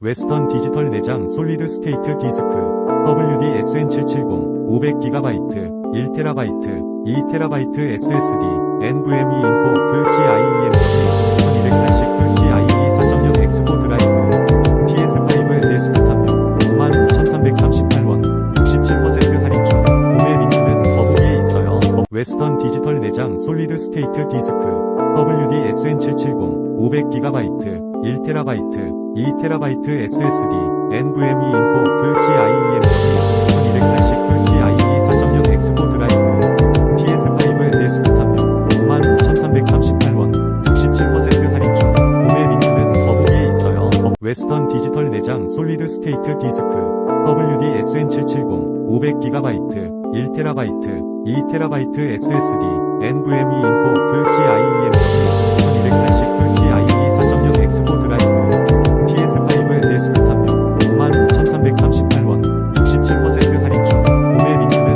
웨스턴 디지털 내장 솔리드 스테이트 디스크 WD-SN770 500GB 1TB 2TB SSD NVMe 인포 그 CIEM 1280 CIE 4.0 엑스포 드라이브 PS5 데스크탑용 55,338원 67% 할인 중 구매 링크는 더보기에 있어요. 웨스턴 디지털 내장 솔리드 스테이트 디스크 WD-SN770 500GB 1TB 2TB SSD NVMe 인포 그 CIEM 1280 CIE 4.0 엑스포 드라이브 PS5 데스크탑용 55,338원 67% 할인 중 구매 링크는 더보기에 있어요. 웨스턴 디지털 내장 솔리드 스테이트 디스크 WD-SN770 500GB 1TB 2TB SSD NVMe